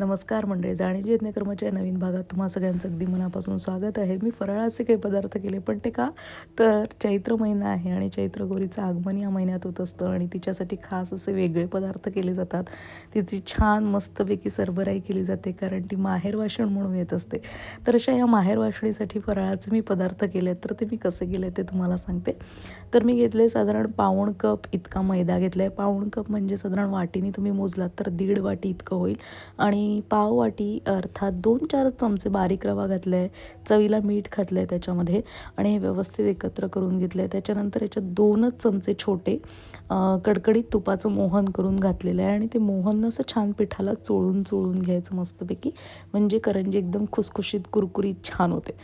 नमस्कार मंडळी जाणीव यज्ञकर्माच्या नवीन भागात तुम्हा सगळ्यांचं अगदी मनापासून स्वागत आहे. मी फराळाचे काही पदार्थ केले पण ते का? तर चैत्र महिना आहे आणि चैत्र गौरीचं आगमन या महिन्यात होत असतं आणि तिच्यासाठी खास असे वेगळे पदार्थ केले जातात. तिची छान मस्तपैकी सरबराई केली जाते कारण ती माहेर वाषण म्हणून येत असते. तर अशा या माहेर वाषणीसाठी फराळाचे मी पदार्थ केले तर ते मी कसे केले ते तुम्हाला सांगते. तर मी घेतले साधारण पाऊण कप इतका मैदा घेतला आहे पाऊण कप म्हणजे साधारण वाटीने तुम्ही मोजलात तर दीड वाटी इतकं होईल. आणि पाव वाटी अर्थात दोन चार चमचे बारीक रवा घातला आहे चवीला मीठ घातलं आहे त्याच्यामध्ये आणि हे व्यवस्थित एकत्र करून घेतलं आहे त्याच्यानंतर याच्यात दोनच चमचे छोटे कडकडीत तुपाचं मोहन करून घातलेलं आहे आणि ते मोहन असं छान पिठाला चोळून चोळून घ्यायचं मस्तपैकी. म्हणजे करंजी एकदम खुसखुशीत कुरकुरीत छान होते.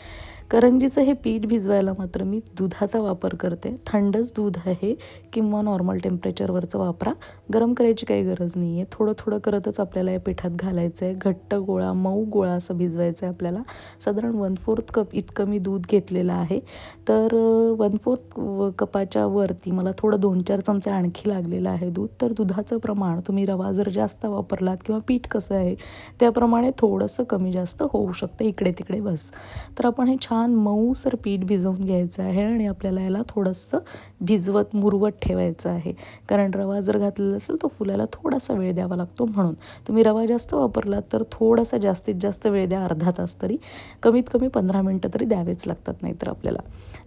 करंजीचं हे पीठ भिजवायला मात्र मी दुधाचा वापर करते. थंडच दूध आहे किंवा नॉर्मल टेम्परेचरवरचं वापरा. गरम करायची काही गरज नाही आहे थोडं थोडं करतच आपल्याला या पिठात घालायचं आहे घट्ट गोळा मऊ गोळा असं भिजवायचं आहे आपल्याला. साधारण वन फोर्थ कप इतकं मी दूध घेतलेलं आहे. तर वन फोर्थ कपाच्या वरती मला थोडं दोन चार चमचे आणखी लागलेलं आहे दूध. तर दुधाचं प्रमाण तुम्ही रवा जर जास्त वापरलात किंवा पीठ कसं आहे त्याप्रमाणे थोडंसं कमी जास्त होऊ शकतं. इकडे तिकडे बस. तर आपण हे छान छान मऊसर पीठ भिजवून घ्यायचं आहे आणि आपल्याला याला थोडंसं भिजवत मुरवत ठेवायचं आहे. कारण रवा जर घातलेला असेल तो फुलायला थोडासा वेळ द्यावा लागतो म्हणून. तुम्ही रवा जास्त वापरलात तर थोडासा जास्तीत जास्त वेळ द्या अर्धा तास तरी. कमीत कमी पंधरा मिनटं तरी द्यावेच लागतात नाहीतर आपल्याला.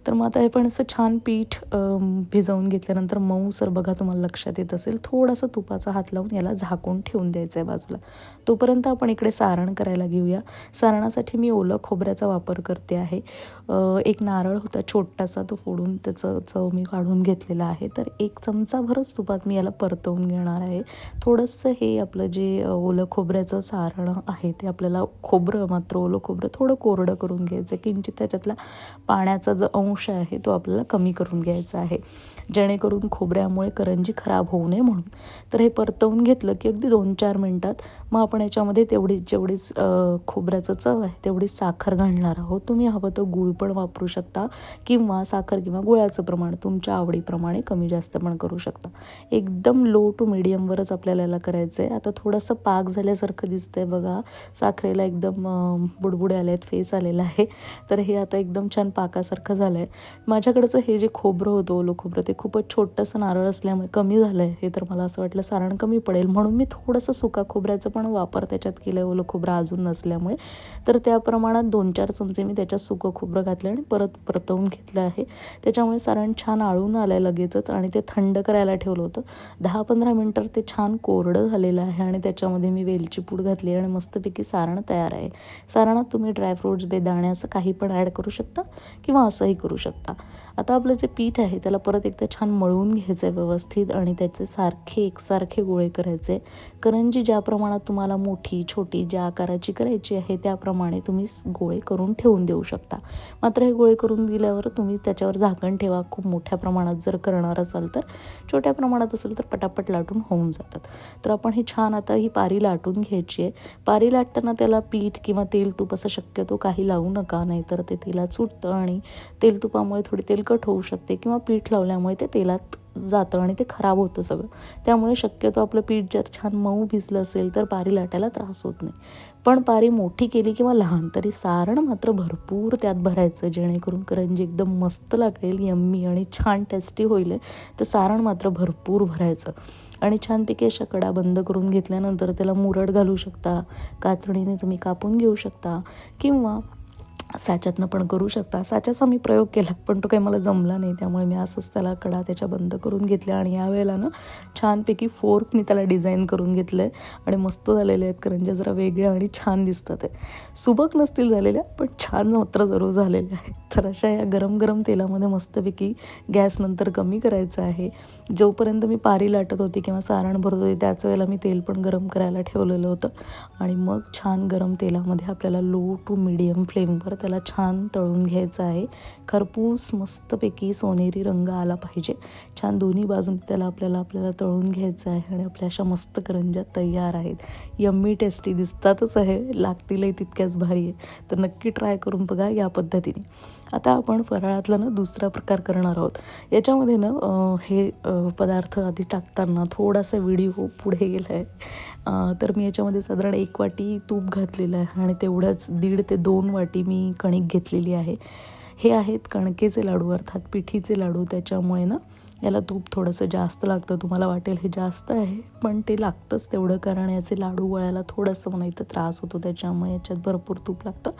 तर मग आता हे पण असं छान पीठ भिजवून घेतल्यानंतर मऊसर बघा तुम्हाला लक्षात येत असेल. थोडासा तुपाचा हात लावून याला झाकून ठेवून द्यायचं आहे बाजूला. तोपर्यंत आपण इकडे सारण करायला घेऊया. सारणासाठी मी ओलं खोबऱ्याचा वापर करते आहे. एक नारळ होता छोटासा तो फोडून त्याचं चव मी काढून घेतलेला आहे. तर एक चमचाभरच तुपात मी याला परतवून घेणार आहे. थोडंसं हे आपलं जे ओलं खोबऱ्याचं सारण आहे ते आपल्याला खोबरं मात्र ओलं खोबरं थोडं कोरडं करून घ्यायचं आहे. किंचित त्याच्यातला पाण्याचा जो अंश आहे तो आपल्याला कमी करून घ्यायचा आहे. जेणेकरून खोबऱ्यामुळे करंजी खराब होऊ नये म्हणून. तर हे परतवून घेतलं की अगदी दोन चार मिनटात मग आपण याच्यामध्ये तेवढी जेवढीच खोबऱ्याचं चव आहे तेवढीच साखर घालणार आहोत. तुम्ही हवं तर गूळ पण वापरू शकता किंवा साखर किंवा गुळाचं प्रमाण तुमच्या आवडीप्रमाणे कमी जास्त पण करू शकता. एकदम लो टू मिडियमवरच आपल्याला याला करायचं आहे आता थोडंसं पाक झाल्यासारखं दिसतंय बघा. साखरेला एकदम बुडबुडे आले आहेत फेस आलेला आहे. तर हे आता एकदम छान पाकासारखं झालं आहे माझ्याकडचं हे जे खोबरं होतं ओलं खोबरं ते खूपच छोटंसं नारळ असल्यामुळे कमी झालं आहे हे तर मला असं वाटलं सारण कमी पडेल. म्हणून मी थोडंसं सुका खोबऱ्याचं पण वापर त्याच्यात केलं आहे ओलं खोबरं अजून नसल्यामुळे. तर त्या प्रमाणात दोन चार चमचे मी त्याच्यात सुक खोबरं घातलं आणि परत परतवून घेतलं आहे. त्याच्यामुळे सारण छान आळून आलं आहे लगेचच आणि ते थंड करायला ठेवलं होतं. दहा पंधरा मिनटं ते छान कोरडं झालेलं आहे आणि त्याच्यामध्ये मी वेलची पूड घातली आणि मस्तपैकी सारण तयार आहे. सारणात तुम्ही ड्रायफ्रूट्स बेदाणे असं काही पण ॲड करू शकता किंवा असंही करू शकता. आता आपलं जे पीठ आहे त्याला परत एकदा छान मळवून घ्यायचं आहे व्यवस्थित आणि त्याचे सारखे एकसारखे गोळे करायचे. करंजी ज्या प्रमाणात तुम्हाला मोठी छोटी ज्या आकाराची करायची आहे त्याप्रमाणे तुम्ही गोळे करून ठेवून देऊ शकता. मात्र हे गोळे करून दिल्यावर तुम्ही त्याच्यावर झाकण ठेवा. खूप मोठ्या प्रमाणात जर करणार असाल तर छोट्या प्रमाणात असेल तर पटापट लाटून होऊन जातात. तर आपण हे छान आता ही पारी लाटून घ्यायची आहे. पारी लाटताना त्याला पीठ किंवा तेल तूप असं शक्यतो काही लावू नका नाहीतर ते तेलात सुटतं आणि तेलतुपामुळे थोडी तेल तेलकट होऊ शकते किंवा पीठ लावल्यामुळे ते तेलात जातं आणि ते खराब होतं सगळं. त्यामुळे शक्यतो आपलं पीठ जर छान मऊ भिजलं असेल तर पारी लाटायला त्रास होत नाही. पण पारी मोठी केली किंवा लहान तरी सारण मात्र भरपूर त्यात भरायचं जेणेकरून करंजी एकदम मस्त लागेल यम्मी आणि छान टेस्टी होईल. तर सारण मात्र भरपूर भरायचं. आणि छानपैकी अशा कडा बंद करून घेतल्यानंतर त्याला मुरड घालू शकता. कातडीने तुम्ही कापून घेऊ शकता. किंवा साच्यातनं पण करू शकता. साच्याचा मी प्रयोग केला पण तो काही मला जमला नाही. त्यामुळे मी असंच त्याला कडा त्याच्या बंद करून घेतल्या आणि यावेळेला ना छानपैकी फोर्कनी त्याला डिझाईन करून घेतलं आहे आणि मस्त झालेले आहेत करंज्या जरा वेगळ्या आणि छान दिसतात आहे सुबक नसतील झालेल्या पण छान मात्र जरूर झालेल्या आहेत. तर अशा या गरम गरम तेलामध्ये मस्तपैकी गॅस नंतर कमी करायचं आहे. जोपर्यंत मी पारी लाटत होती किंवा सारण भरत होती त्याच वेळेला मी तेल पण गरम करायला ठेवलेलं होतं. आणि मग छान गरम तेलामध्ये आपल्याला लो टू मिडियम फ्लेमवर त्याला छान तळून घ्यायचं आहे. खरपूस मस्तपैकी सोनेरी रंग आला पाहिजे. छान दोन्ही बाजून त्याला आपल्याला आपल्याला तळून घ्यायचं आहे आणि आपल्या अशा मस्त करंज्या तयार आहेत. यम्मी टेस्टी दिसतातच आहे. लागतीलही तितक्याच भारी आहे. तर नक्की ट्राय करून बघा या पद्धतीने. आता आपण फराळातला ना दुसरा प्रकार करणार आहोत. याच्यामध्ये ना हे पदार्थ आधी टाकताना थोडासा व्हिडिओ पुढे गेला आहे तर मी याच्यामध्ये साधारण एक वाटी तूप घातलेलं आहे आणि तेवढ्याच दीड ते दोन वाटी मी कणिक घेतलेली आहे. हे आहेत कणकेचे लाडू अर्थात पिठीचे लाडू. त्याच्यामुळे ना याला तूप थोडंसं जास्त लागतं. तुम्हाला वाटेल हे जास्त आहे पण ते लागतंच तेवढं कारण याचे लाडू वळायला थोडंसं मला इथं त्रास होतो. त्याच्यामुळे याच्यात भरपूर तूप लागतं.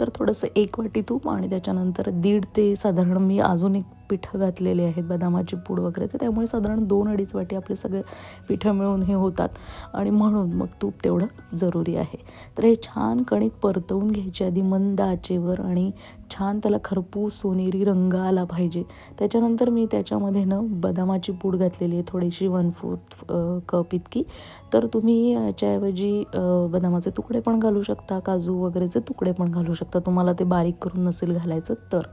तर थोडंसं एक वाटी तूप आणि त्याच्यानंतर दीड ते साधारण मी अजून एक पिठं घातलेले आहेत बदामाची पूड वगैरे. तर त्यामुळे साधारण दोन अडीच वाटी आपले सगळे पिठं मिळून हे होतात. आणि म्हणून मग तूप तेवढं जरुरी आहे. तर हे छान कणिक परतवून घ्यायचे आधी मंद आचेवर आणि छान त्याला खरपूस सोनेरी रंग आला पाहिजे. त्याच्यानंतर मी त्याच्यामध्ये ना बदामाची पूड घातलेली आहे थोडीशी वन फोर्थ कप इतकी. तर तुम्ही याच्याऐवजी बदामाचे तुकडे पण घालू शकता काजू वगैरेचे तुकडे पण घालू शकता. तुम्हाला ते बारीक करून नसेल घालायचं तर.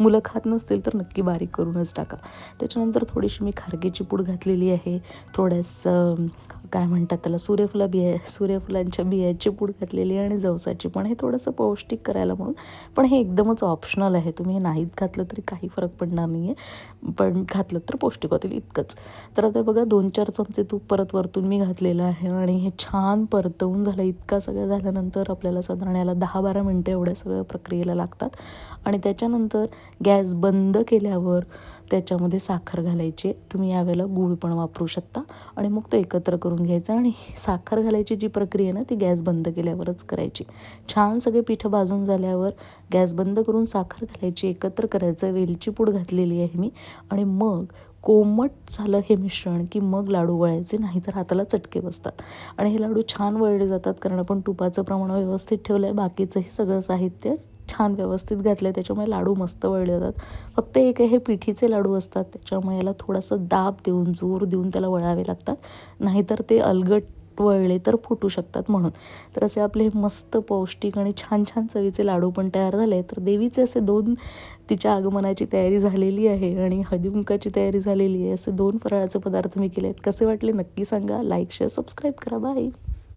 मुलं खात नसतील तर नक्की बारीक करूनच टाका. त्याच्यानंतर थोडीशी मी खारगेची पूड घातलेली आहे. थोड्यास काय म्हणतात त्याला सूर्यफुला बिया सूर्यफुलांच्या बियाची पूड घातलेली आहे आणि जवसाची पण. हे थोडंसं पौष्टिक करायला म्हणून. पण हे एकदमच ऑप्शनल आहे. तुम्ही हे नाहीत घातलं तरी काही फरक पडणार नाही आहे पण घातलं तर पौष्टिक होतील इतकंच. तर आता बघा दोन चार चमचे तूप परत वरतून मी घातलेलं आहे आणि हे छान परतवून झालं. इतका सगळं झाल्यानंतर आपल्याला साधारण याला दहा बारा मिनटं एवढ्या सगळ्या प्रक्रियेला लागतात. आणि त्याच्यानंतर गॅस बंद केल्यावर त्याच्यामध्ये साखर घालायची. तुम्ही यावेळेला गूळ पण वापरू शकता. आणि मग तो एकत्र करून घ्यायचा आणि साखर घालायची जी प्रक्रिया आहे ना ती गॅस बंद केल्यावरच करायची. छान सगळे पिठं भाजून झाल्यावर गॅस बंद करून साखर घालायची एकत्र करायचं. वेलची पूड घातलेली आहे मी. आणि मग कोमट झालं हे मिश्रण की मग लाडू वळायचे नाहीतर हाताला चटके बसतात. आणि हे लाडू छान वळले जातात कारण आपण तुपाचं प्रमाण व्यवस्थित ठेवलं आहे बाकीचंही सगळं साहित्य छान व्यवस्थित घातलं आहे त्याच्यामुळे लाडू मस्त वळले जातात. फक्त एक आहे हे पिठीचे लाडू असतात त्याच्यामुळे याला थोडासा दाब देऊन जोर देऊन त्याला वळावे लागतात. नाहीतर ते अलगट वळले तर फुटू शकतात म्हणून. तर असे आपले हे मस्त पौष्टिक आणि छान छान चवीचे लाडू पण तयार झाले. तर देवीचे असे दोन तिच्या आगमनाची तयारी झालेली आहे आणि हळदीकुंकाची तयारी झालेली आहे. असे दोन फराळाचे पदार्थ मी केले आहेत कसे वाटले नक्की सांगा. लाईक शेअर सबस्क्राईब करा. बाय